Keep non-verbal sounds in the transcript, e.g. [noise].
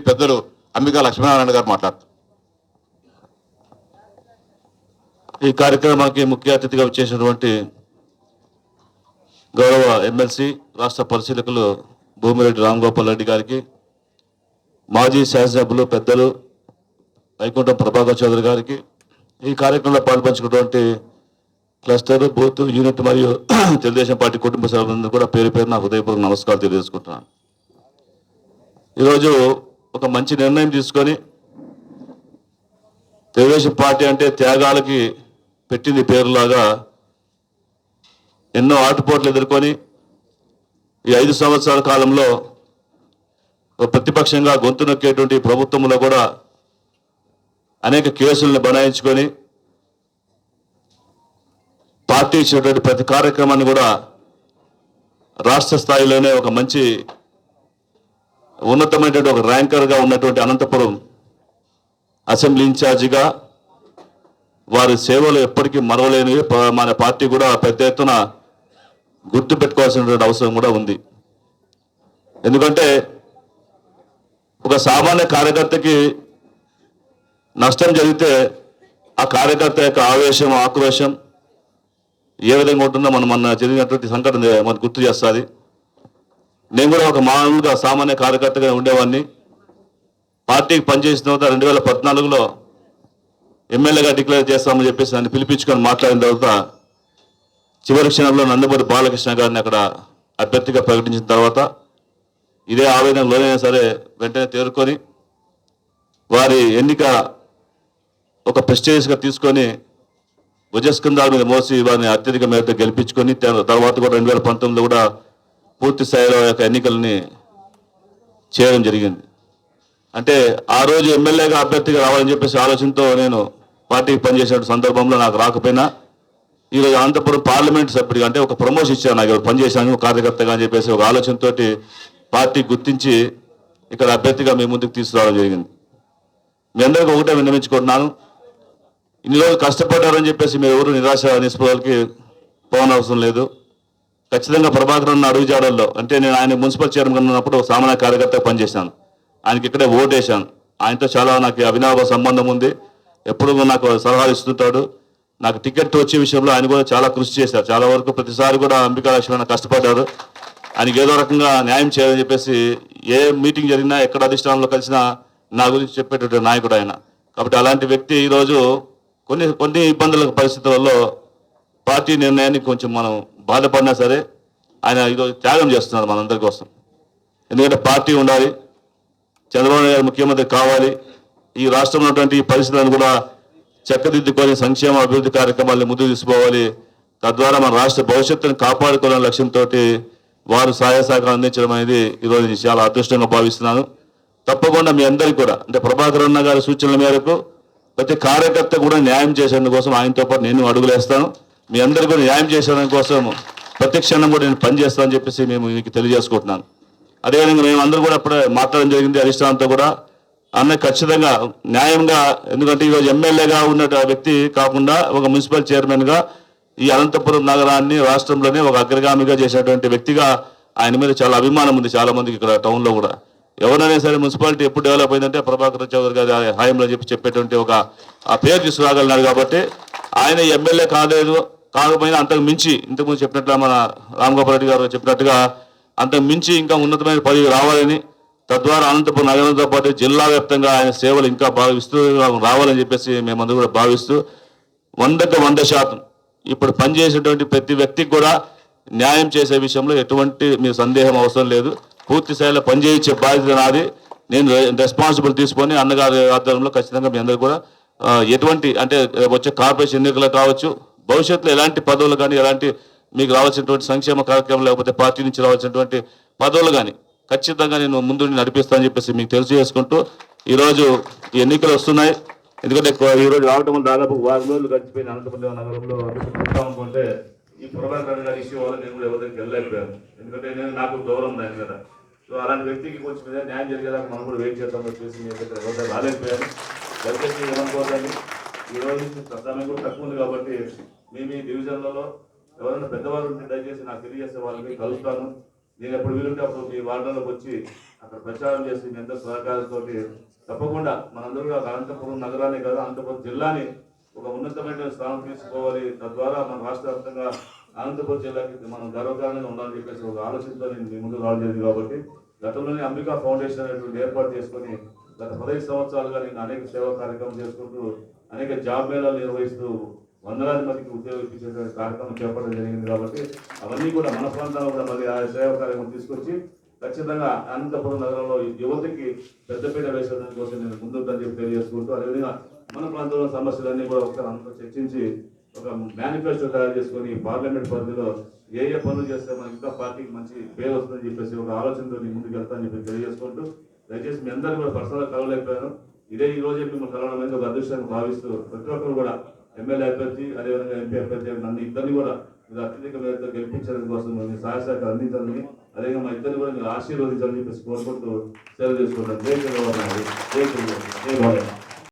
పెద్దలు అంబికా లక్ష్మీనారాయణ గారు మాట్లాడుతారు ఈ కార్యక్రమానికి ముఖ్య అతిథిగా వచ్చేసినటువంటి గౌరవ ఎమ్మెల్సీ రాష్ట్ర పరిశీలకులు భూమిరెడ్డి రామ్ గోపాల్ రెడ్డి గారికి మాజీ శాసనసభ్యులు పెద్దలు వైకుంఠం ప్రభాకర్ చౌదరి గారికి ఈ కార్యక్రమంలో పాల్పంచుకున్నటువంటి క్లస్టర్ బూత్ యూనిట్ మరియు [clears throat] తెలుగుదేశం పార్టీ కుటుంబ సభ్యులందరూ కూడా పేరు పేరు నా హృదయపూర్వక నమస్కారం తెలియజేసుకుంటున్నాను. ఈరోజు ఒక మంచి నిర్ణయం తీసుకొని తెలుగుదేశం పార్టీ అంటే త్యాగాలకి పెట్టింది పేరులాగా ఎన్నో ఆటుపోట్లు ఎదుర్కొని ఈ ఐదు సంవత్సరాల కాలంలో ఒక ప్రతిపక్షంగా గొంతు నొక్కేటువంటి ప్రభుత్వంలో కూడా అనేక కేసులను బనాయించుకొని పార్టీ ఇచ్చినటువంటి ప్రతి కార్యక్రమాన్ని కూడా రాష్ట్ర స్థాయిలోనే ఒక మంచి ఉన్నతమైనటువంటి ఒక ర్యాంకర్గా ఉన్నటువంటి అనంతపురం అసెంబ్లీ ఇన్ఛార్జిగా వారి సేవలు ఎప్పటికీ మరవలేనివి. ప- మన పార్టీ కూడా పెద్ద ఎత్తున గుర్తు పెట్టుకోవాల్సినటువంటి అవసరం కూడా ఉంది. ఎందుకంటే ఒక సామాన్య కార్యకర్తకి నష్టం జరిగితే ఆ కార్యకర్త యొక్క ఆవేశం ఆక్రోశం ఏ విధంగా ఉంటుందో మనం మన జరిగినటువంటి సంఘటన మనకు గుర్తు చేస్తుంది. నేను కూడా ఒక మామూలుగా సామాన్య కార్యకర్తగా ఉండేవాడిని. పార్టీకి పనిచేసిన తర్వాత రెండు వేల పద్నాలుగులో ఎమ్మెల్యేగా డిక్లేర్ చేస్తామని చెప్పేసి నన్ను పిలిపించుకొని మాట్లాడిన తర్వాత చివరి క్షణంలో నందమూరి బాలకృష్ణ గారిని అక్కడ అభ్యర్థిగా ప్రకటించిన తర్వాత ఇదే ఆవేదన లోనైనా సరే వెంటనే తేరుకొని వారి ఎన్నిక ఒక ప్రెస్టేజ్గా తీసుకొని భుజస్కంధాల మీద మోసి వారిని అత్యధిక మేరతో గెలిపించుకొని తర్వాత కూడా రెండు వేల పంతొమ్మిదిలో కూడా పూర్తి స్థాయిలో యొక్క ఎన్నికల్ని చేయడం జరిగింది. అంటే ఆ రోజు ఎమ్మెల్యేగా అభ్యర్థిగా రావాలని చెప్పేసి ఆలోచనతో నేను పార్టీకి పనిచేసిన సందర్భంలో నాకు రాకపోయినా ఈరోజు అనంతపురం పార్లమెంట్ సభ్యుడిగా అంటే ఒక ప్రమోషన్ ఇచ్చాను నాకు ఇక్కడ పనిచేశాను ఒక కార్యకర్తగా అని చెప్పేసి ఒక ఆలోచనతో పార్టీ గుర్తించి ఇక్కడ అభ్యర్థిగా మీ ముందుకు తీసుకురావడం జరిగింది. మీ అందరికీ ఒకటే విన్నవించుకుంటున్నాను ఇన్ని రోజులు కష్టపడ్డారని చెప్పేసి మీరు ఎవరు నిరాశ నిస్పృహలకి పోవనవసరం లేదు. ఖచ్చితంగా ప్రభాకర్ ఉన్న అడుగుజాడల్లో అంటే నేను ఆయన మున్సిపల్ చైర్మన్ ఉన్నప్పుడు ఒక సామాన్య కార్యకర్తగా పనిచేశాను. ఆయనకి ఇక్కడే ఓటేశాను. ఆయనతో చాలా నాకు అవినాభ సంబంధం ఉంది. ఎప్పుడు నాకు సలహాలు ఇస్తుంటాడు. నాకు టికెట్ వచ్చే విషయంలో ఆయన కూడా చాలా కృషి చేశారు. చాలా వరకు ప్రతిసారి కూడా అంబికా లక్ష్మణ కష్టపడ్డారు ఆయనకి ఏదో రకంగా న్యాయం చేయాలని చెప్పేసి ఏ మీటింగ్ జరిగినా ఎక్కడ అధిష్టానంలో కలిసినా నా గురించి చెప్పేటటువంటి నాయకుడు ఆయన. కాబట్టి అలాంటి వ్యక్తి ఈరోజు కొన్ని కొన్ని ఇబ్బందుల పరిస్థితులలో పార్టీ నిర్ణయాన్ని కొంచెం మనం బాధపడినా సరే ఆయన ఈరోజు త్యాగం చేస్తున్నారు మనందరి కోసం. ఎందుకంటే పార్టీ ఉండాలి చంద్రబాబు నాయుడు ముఖ్యమంత్రి కావాలి ఈ రాష్ట్రంలో ఉన్నటువంటి ఈ పరిస్థితులను కూడా చక్కదిద్దుకొని సంక్షేమ అభివృద్ధి కార్యక్రమాలను ముందుకు తీసుకోవాలి తద్వారా మన రాష్ట్ర భవిష్యత్తును కాపాడుకోవాలనే లక్ష్యంతో వారు సహాయ సహకారం అందించడం అనేది ఈరోజు నేను చాలా అదృష్టంగా భావిస్తున్నాను. తప్పకుండా మీ అందరికీ కూడా అంటే ప్రభాకర్ అన్న గారి సూచనల మేరకు ప్రతి కార్యకర్త కూడా న్యాయం చేసేందుకోసం ఆయనతో పాటు నేను అడుగులేస్తాను. మీ అందరికీ కూడా న్యాయం చేసేందుకు కోసం ప్రతి క్షణం కూడా నేను పనిచేస్తానని చెప్పేసి మేము మీకు తెలియజేసుకుంటున్నాను. అదేవిధంగా మేము అందరూ కూడా అప్పుడే మాట్లాడడం జరిగింది అధిష్టానంతో కూడా. అన్న ఖచ్చితంగా న్యాయంగా ఎందుకంటే ఈరోజు ఎమ్మెల్యేగా ఉన్న వ్యక్తి కాకుండా ఒక మున్సిపల్ చైర్మన్గా ఈ అనంతపురం నగరాన్ని రాష్ట్రంలోనే ఒక అగ్రగామిగా చేసినటువంటి వ్యక్తిగా ఆయన మీద చాలా అభిమానం ఉంది చాలామందికి ఇక్కడ టౌన్లో కూడా. ఎవరైనా సరే మున్సిపాలిటీ ఎప్పుడు డెవలప్ అయిందంటే ప్రభాకర్ చౌదరి గారి హాయంలో చెప్పి చెప్పేటువంటి ఒక ఆ పేరు తీసుకురాగలిగినారు కాబట్టి ఆయన ఎమ్మెల్యే కాలేదు. కాకపోయినా అంతకు మించి ఇంతకుముందు చెప్పినట్లుగా మన రామ్ గోపాల్ రెడ్డి గారు చెప్పినట్టుగా అంతకు మించి ఇంకా ఉన్నతమైన పదవి రావాలని తద్వారా అనంతపురం నగరంతో పాటు జిల్లా వ్యాప్తంగా ఆయన సేవలు ఇంకా బాగా విస్తృతంగా రావాలని చెప్పేసి మేమందరూ కూడా భావిస్తూ వందకు వంద శాతం ఇప్పుడు పనిచేసేటువంటి ప్రతి వ్యక్తికి కూడా న్యాయం చేసే విషయంలో ఎటువంటి మీ సందేహం అవసరం లేదు. పూర్తి స్థాయిలో పనిచేయించే బాధ్యత నాది. నేను రెస్పాన్సిబుల్ తీసుకొని అన్నగారి ఆధ్వర్యంలో ఖచ్చితంగా మీ అందరూ కూడా ఎటువంటి అంటే వచ్చే కార్పొరేషన్ ఎన్నికలు కావచ్చు భవిష్యత్తులో ఎలాంటి పదవులు కానీ ఎలాంటి మీకు రావాల్సినటువంటి సంక్షేమ కార్యక్రమం లేకపోతే పార్టీ నుంచి రావాల్సినటువంటి పదవులు కానీ ఖచ్చితంగా నేను ముందు నడిపిస్తానని చెప్పేసి మీకు తెలిసి చేసుకుంటూ ఈరోజు ఈ ఎన్నికలు వస్తున్నాయి. ఎందుకంటే ఎక్కువ ఈ రోజు రావడం వల్ల దాదాపు వారం రోజులు గడిచిపోయిన అనంతపురం నగరంలో అనుకుంటే ఈ ప్రభాకర్ గారి ఇష్యూ వల్ల నేను కూడా ఎవరి దగ్గరికి వెళ్ళలేకపోయాను ఎందుకంటే నేను నాకు గౌరవం దాని మీద సో అలాంటి వ్యక్తికి కొంచెం మీద న్యాయం జరిగేదాకా మనం కూడా వెయిట్ చేద్దాం చెప్పేసి మీ దగ్గర ఎవరి రాలేకపోయాను. దయచేసి ఏమనుకోవద్దండి. ఈ రోజు సమయం కూడా తక్కువ ఉంది కాబట్టి మీ మీ డివిజన్లలో ఎవరైనా పెద్దవాళ్ళు ఉంటే దయచేసి నాకు తెలియజేసే వాళ్ళని కలుస్తాను. నేను ఎప్పుడు వీలుంటే అప్పుడు మీ వార్డులోకి వచ్చి అక్కడ ప్రచారం చేసి మీ అందరి సహకారంతో తప్పకుండా మనందరూ కూడా అనంతపురం నగరాన్ని కాదు అనంతపురం జిల్లాని ఒక ఉన్నతమైన స్థానం తీసుకోవాలి. తద్వారా మన రాష్ట్ర వ్యాప్తంగా అనంతపురం జిల్లాకి మనం గర్వకారణంగా ఉండాలని చెప్పేసి ఒక ఆలోచనతో నేను మీ ముందు రావడం జరిగింది కాబట్టి గతంలోనే అంబికా ఫౌండేషన్ అనేటువంటి ఏర్పాటు చేసుకొని గత పదహైదు సంవత్సరాలుగా నేను అనేక సేవా కార్యక్రమం చేసుకుంటూ అనేక జాబ్ మేళాలు నిర్వహిస్తూ వందలాది మందికి ఉద్యోగం కార్యక్రమం చేపట్టడం జరిగింది కాబట్టి అవన్నీ కూడా మన ప్రాంతాల్లో కూడా మళ్ళీ ఆ సేవ కార్యక్రమం తీసుకొచ్చి ఖచ్చితంగా అనంతపురం నగరంలో యువతకి పెద్దపీట వేసేదాని కోసం నేను ముందుగా చెప్పి తెలియజేసుకుంటూ అదేవిధంగా మన ప్రాంతంలో సమస్యలన్నీ కూడా ఒకసారి అందరూ చర్చించి ఒక మేనిఫెస్టో తయారు చేసుకొని పార్లమెంట్ పరిధిలో ఏ ఏ పనులు చేస్తే మనకి ఇంకా పార్టీకి మంచి పేరు వస్తుందని చెప్పేసి ఒక ఆలోచనతో ముందుకు వెళ్తానని చెప్పి తెలియజేసుకుంటూ దయచేసి మీ అందరూ కూడా పర్సనల్గా కలవలేకపోయాను. ఇదే ఈ రోజే మిమ్మల్ని కలవడం అనేది ఒక అదృష్టంగా భావిస్తూ ప్రతి ఒక్కరు కూడా ఎమ్మెల్యే అభ్యర్థి అదేవిధంగా ఎంపీ అభ్యర్థి నన్ను ఇద్దరిని కూడా మీరు అత్యధిక మేరతో గెలిపించడం కోసం మీ సహాయ సహకారం అందించాలని అదేవిధంగా మా ఇద్దరిని కూడా మీరు ఆశీర్వదించాలని చెప్పేసి కోరుకుంటూ సేవ చేసుకుంటాను. జై చంద్రబాబు నాయుడు. జై చంద్రబాబు. జై బాలయ్య.